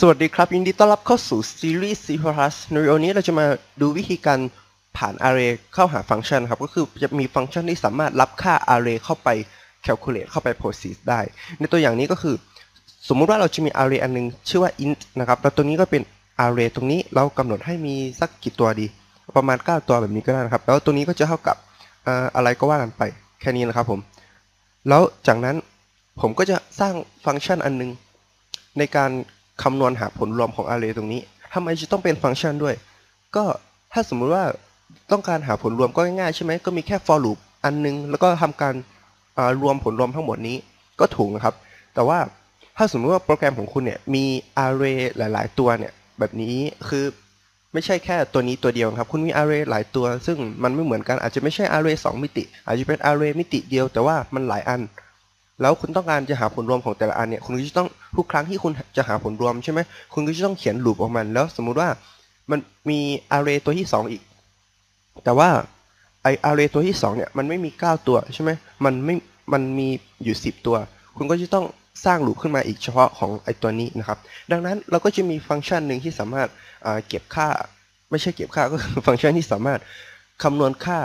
สวัสดีครับ ยินดีต้อนรับเข้าสู่ซีรีส์ C++ ในวิดีโอนี้เราจะมาดูวิธีการผ่าน array เข้าหาฟังก์ชันครับ ก็คือจะมีฟังก์ชันที่สามารถรับค่า array เข้าไป calculate เข้าไป proceed ได้ ในตัวอย่างนี้ก็คือ สมมุติว่าเราจะมี array อันหนึง ชื่อว่า int นะครับ แล้วตัวนี้ก็เป็น array ตรงนี้เรากำหนดให้มีสักกี่ตัวดี ประมาณ 9 ตัวแบบนี้ก็ได้นะครับ แล้วตัวนี้ก็จะเท่ากับอะไรก็ว่ากันไปแค่นี้นะครับผม แล้วจากนั้นผมก็จะสร้างฟังก์ชันอันหนึงในการ คำนวณหาผลรวมของ array ตรงนี้ทำไมจะต้องเป็นฟังก์ชันด้วย ก็ถ้าสมมุติว่าต้องการหาผลรวมก็ง่ายๆใช่ไหมก็มีแค่ for loop อันนึง แล้วก็ทำการรวมผลรวมทั้งหมดนี้ก็ถูกนะครับ แต่ว่าถ้าสมมติว่าโปรแกรมของคุณเนี่ยมี array หลาย ๆ ตัวเนี่ยแบบนี้คือไม่ใช่แค่ตัวนี้ตัวเดียวครับ คุณมี array หลายตัว ซึ่งมันไม่เหมือนกันอาจจะไม่ใช่ array 2 มิติ อาจจะเป็น array มิติเดียว แต่ว่ามันหลายอัน แล้วคุณต้องการจะหาผลรวมของแต่ละอันเนี่ยคุณก็จะต้องทุกครั้งที่คุณจะหาผลรวมใช่ไหมคุณก็จะต้องเขียนลูปออกมันแล้วสมมุติว่ามันมี array ตัวที่ 2 อีก แต่ว่าไอ array ตัวที่2เนี่ยมันไม่มี 9 ตัวใช่ไหมมันไม่มันมีอยู่ 10 ตัว คุณก็จะต้องสร้างลูปขึ้นมาอีกเฉพาะของไอตัวนี้นะครับ ดังนั้นเราก็จะมีฟังก์ชันหนึ่งที่สามารถเก็บค่า ไม่ใช่เก็บค่าก็คือฟังก์ชันที่สามารถคำนวณค่า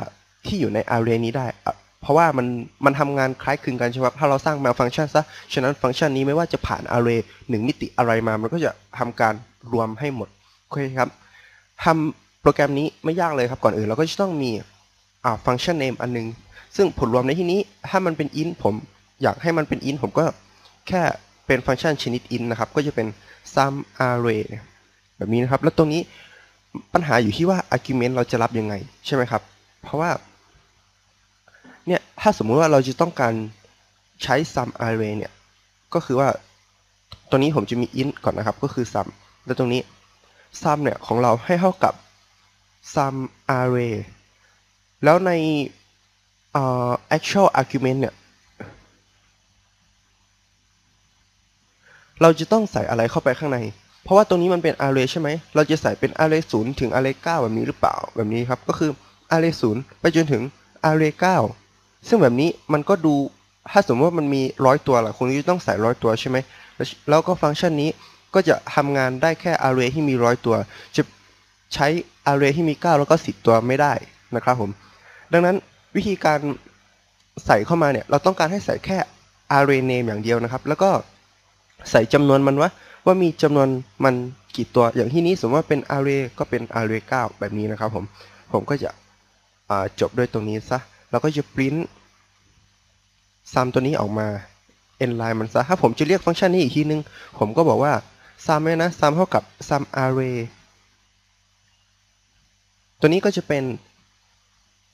ที่อยู่ใน array นี้ได้ เพราะว่ามันมันทำงานคล้ายคลึงกันใช่ไหมถ้าเราสร้างมาฟังก์ชันซะฉะนั้นฟังก์ชันนี้ไม่ว่าจะผ่าน array หนึ่งมิติอะไรมา มันก็จะทำการรวมให้หมดโอเคครับทำโปรแกรมนี้ไม่ยากเลยครับก่อนอื่นเราก็จะต้องมีอ่าฟังก์ชัน name อันนึง ซึ่งผลรวมในที่นี้ถ้ามันเป็น int ผมอยากให้มันเป็น int ผมก็แค่เป็นฟังก์ชันชนิด int นะครับก็จะเป็น sum array แบบนี้นะครับ แล้วตรงนี้ปัญหาอยู่ที่ว่า argument เราจะรับยังไงใช่ไหมครับ เพราะว่า เนี่ยถ้าสมมุติว่าเราจะต้องการใช้ sum array เนี่ย ก็คือว่าตัวนี้ผมจะมี int ก่อนนะครับ ก็คือ sum แล้วตรงนี้ sum เนี่ย ของเราให้เท่ากับ sum array แล้วใน actual argument เนี่ย เราจะต้องใส่อะไรเข้าไปข้างใน เพราะว่าตรงนี้มันเป็น array ใช่ไหม เราจะใส่เป็น array 0 ถึง array 9 แบบนี้หรือเปล่า แบบนี้ครับ ก็คือ array 0 ไปจนถึง array 9 ซึ่งแบบนี้มันก็ดูถ้าสมมติว่ามันมีร้อยตัวล่ะคุณก็จะต้องใส่ร้อยตัวใช่ไหมแล้วก็ฟังก์ชันนี้ก็จะทำงานได้แค่ array ที่มีร้อยตัว จะใช้ array ที่มี 9 แล้วก็ 10 ตัวไม่ได้นะครับผม ดังนั้นวิธีการใส่เข้ามาเนี่ย เราต้องการให้ใส่แค่ array name อย่างเดียวนะครับ แล้วก็ใส่จำนวนมันว่าว่ามีจำนวนมันกี่ตัว อย่างที่นี้สมมติว่าเป็น array ก็เป็น array 9 แบบนี้นะครับผม ผมก็จะจบด้วยตรงนี้ซะ แล้วก็จะ print sum ตัวนี้ออกมา end line มันซะ ถ้าผมจะเรียกฟังก์ชันนี้อีกทีนึง ผมก็บอกว่า sum เนี่ยนะ sum เท่ากับ sum array ตัวนี้ก็จะเป็น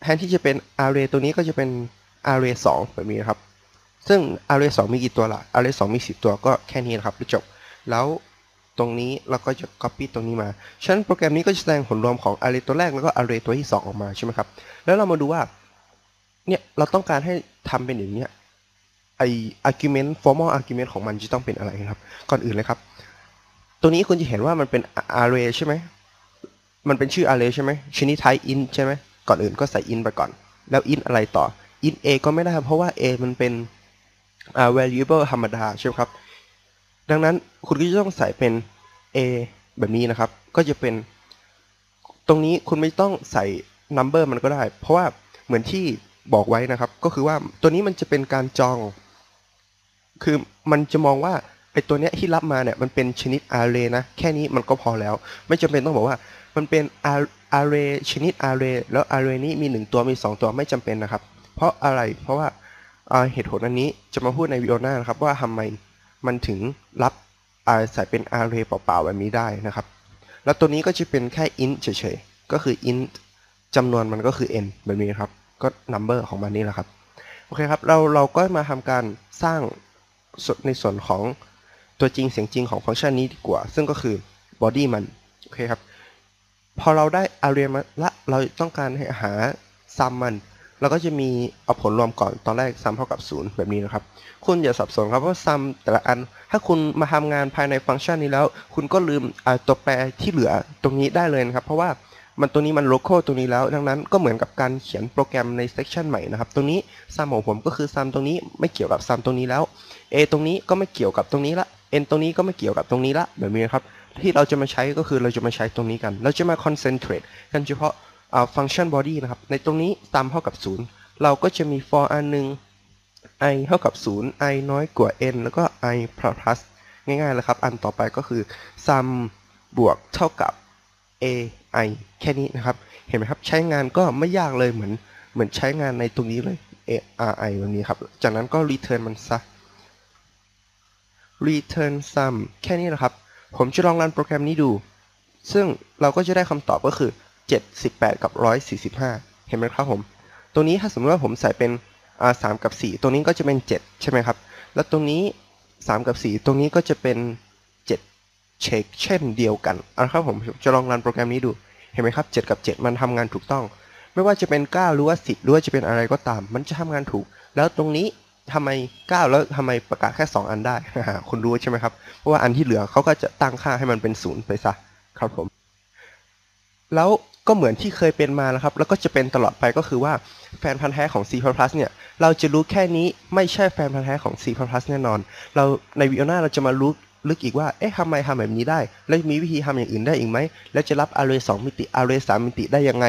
แทนที่จะเป็น array ตัวนี้ก็จะเป็น array 2แบบนี้นะครับ ซึ่ง array 2มีกี่ตัวละ array 2มี 10 ตัวก็แค่นี้นะครับจบ แล้วตรงนี้เราก็จะ copy ตรงนี้มา ฉะนั้นโปรแกรมนี้ก็จะแสดงผลรวมของ array ตัวแรกแล้วก็ array ตัวที่ 2 ออกมาใช่ไหมครับ แล้วเรามาดูว่า เนี่ยเราต้องการให้ทำเป็นอย่างเนี้ยไอ argument formal argument ของมันจะต้องเป็นอะไรครับ ก่อนอื่นเลยครับ ตัวนี้คุณจะเห็นว่ามันเป็น array ใช่ไหมมันเป็นชื่อ array ใช่ไหมชนิด type int ใช่ไหมก่อนอื่นก็ใส่ int ไปก่อน แล้ว int อะไรต่อ int a ก็ไม่ได้เพราะว่า a มันเป็นอ่า variable ธรรมดาใช่ไหมครับ ดังนั้นคุณก็จะต้องใส่เป็น a แบบนี้นะครับ ก็จะเป็น ตรงนี้คุณไม่ต้องใส่ number มันก็ได้ เพราะว่าเหมือนที่ บอกไว้นะครับ ก็คือว่าตัวนี้มันจะเป็นการจอง คือมันจะมองว่าไอตัวเนี้ยที่รับมาเนี่ยมันเป็นชนิด array นะ แค่นี้มันก็พอแล้ว ไม่จำเป็นต้องบอกว่ามันเป็น array ชนิด array แล้ว array นี้มี 1 ตัวมี 2 ตัวไม่จำเป็นนะครับ เพราะอะไรเพราะว่าเหตุผลอันนี้จะมาพูดในวิดีโอหน้านะครับ ว่าทำไมมันถึงรับอาใส่เป็น array เปล่าๆแบบนี้ได้นะครับ แล้วตัวนี้ก็จะเป็นแค่ int เฉยๆก็คือ int จำนวนมันก็คือ n แบบนี้ครับ ก็ number ของมันนี่แหละครับ โอเคครับ เราเราก็มาทำการสร้างส่วนในส่วนของตัวจริงเสียงจริงของฟังก์ชันนี้ดีกว่า ซึ่งก็คือ body มัน โอเคครับ พอเราได้ array มาละ เราต้องการให้หา sum มันเราก็จะมีเอาผลรวมก่อนตอนแรก sum เท่ากับ 0 แบบนี้นะครับ คุณอย่าสับสนครับว่า sum แต่ละอัน ถ้าคุณมาทำงานภายในฟังก์ชันนี้แล้ว คุณก็ลืมตัวแปรที่เหลือตรงนี้ได้เลยนะครับ เพราะว่า มันตัวนี้มัน local ตรงนี้แล้ว ดังนั้นก็เหมือนกับการเขียนโปรแกรมใน section ใหม่นะครับ ตรงนี้ sum ของผมก็คือ sum ตรงนี้ไม่เกี่ยวกับ sum ตรงนี้แล้ว a ตรงนี้ก็ไม่เกี่ยวกับตรงนี้ละ n ตรงนี้ก็ไม่เกี่ยวกับตรงนี้ละแบบนี้ครับ ที่เราจะมาใช้ก็คือเราจะมาใช้ตรงนี้กัน เราจะมา concentrate กันเฉพาะ function body นะครับ ในตรงนี้ตามเท่ากับ 0 เราก็จะมี for อันหนึ่ง i เท่ากับ 0 i น้อยกว่า n แล้วก็ i plus ง่ายๆเลยครับ อันต่อไปก็คือ sum บวกเท่ากับ a i แค่นี้นะครับ เห็นไหมครับ ใช้งานก็ไม่ยากเลยเหมือนเหมือนใช้งานในตรงนี้เลย a r i แบบนี้ครับ จากนั้นก็ return มันซะ return sum แค่นี้นะครับ ผมจะลองรันโปรแกรมนี้ดู ซึ่งเราก็จะได้คำตอบก็คือ 78 กับ 145 เห็นไหมครับผม ตรงนี้ถ้าสมมติว่าผมใส่เป็นอ่า3กับ 4 ตรงนี้ก็จะเป็น 7 ใช่ไหมครับ แล้วตรงนี้ 3 กับ 4 ตรงนี้ก็จะเป็น เช็คเช่นเดียวกันเอาละครับผมจะลองรันโปรแกรมนี้ดู เห็นไหมครับ 7 กับ 7 มันทำงานถูกต้อง ไม่ว่าจะเป็น 9 หรือว่า 10 หรือว่าจะเป็นอะไรก็ตาม มันจะทำงานถูก แล้วตรงนี้ทำไม 9 แล้วทำไมประกาศแค่ 2 อันได้ คุณรู้ใช่ไหมครับ เพราะว่าอันที่เหลือเขาก็จะตั้งค่าให้มันเป็น0ไปซะครับผม แล้วก็เหมือนที่เคยเป็นมาแล้วครับ แล้วก็จะเป็นตลอดไปก็คือว่าแฟนพันธ์แท้ของ C++ เนี่ย เราจะรู้แค่นี้ไม่ใช่แฟนพันธ์แท้ของ C++ แน่นอน เราในวิดีโอนาเราจะมารู้ ลึกอีกว่า เอ๊ะทำไมทำแบบนี้ได้ แล้วมีวิธีทำอย่างอื่นได้อีกไหม แล้วจะรับอารเรย์สมิติอารเรย์สมิติได้ยังไง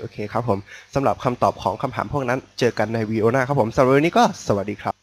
โอเคครับผมสำหรับคำตอบของคำถามพวกนั้น เจอกันในวิดีโอหน้าครับผมสำหรับวันนี้ก็สวัสดีครับ